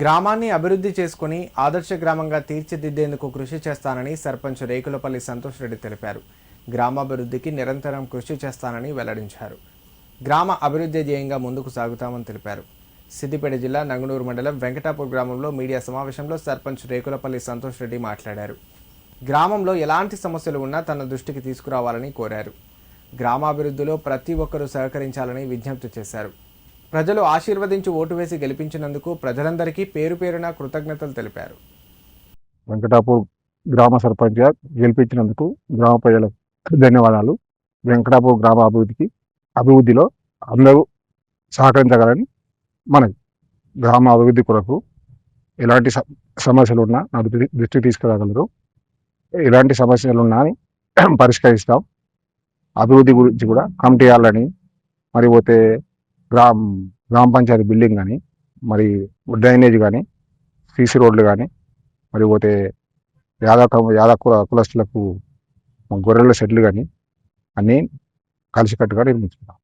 గ్రామాన్ని అభివృద్ధి చేసుకుని ఆదర్శ గ్రామంగా తీర్చిదిద్దేందుకు కృషి చేస్తానని సర్పంచ్ రేకులపల్లి సంతోష్ రెడ్డి తెలిపారు. గ్రామాభివృద్ధికి నిరంతరం కృషి చేస్తానని వెల్లడించారు. గ్రామ అభివృద్ధి ధ్యేయంగా ముందుకు సాగుతామని తెలిపారు. సిద్దిపేట జిల్లా నంగనూరు మండలం వెంకటాపూర్ గ్రామంలో మీడియా సమావేశంలో సర్పంచ్ రేకులపల్లి సంతోష్ రెడ్డి మాట్లాడారు. గ్రామంలో ఎలాంటి సమస్యలు ఉన్నా తన దృష్టికి తీసుకురావాలని కోరారు. గ్రామాభివృద్ధిలో ప్రతి ఒక్కరూ సహకరించాలని విజ్ఞప్తి చేశారు. ప్రజలు ఆశీర్వదించి ఓటు వేసి గెలిపించినందుకు ప్రజలందరికీ పేరు పేరున కృతజ్ఞతలు తెలిపారు. వెంకటాపూర్ గ్రామ సర్పంచ్గా గెలిపించినందుకు గ్రామ ప్రజలకు ధన్యవాదాలు. వెంకటాపూర్ గ్రామ అభివృద్ధికి అభివృద్ధిలో అందరూ సహకరించగలని మన గ్రామ అభివృద్ధి కొరకు ఎలాంటి స- సమస్యలు ఉన్నా నా దృష్టి- దృష్టికి తీసుకురాగలరు. ఎలాంటి సమస్యలు ఉన్నా అని పరిష్కరిస్తాం. అభివృద్ధి గురించి కూడా కమిటీ చేయాలని మరి పోతే గ్రామ గ్రామ పంచాయతీ బిల్డింగ్ కానీ మరి డ్రైనేజ్ కానీ సీసీ రోడ్లు కానీ మరి పోతే యాదా యాదా కుల కులస్తులకు గొర్రెల షెడ్లు కానీ అన్నీ కలిసికట్టుగా నిర్మించుకున్నాం.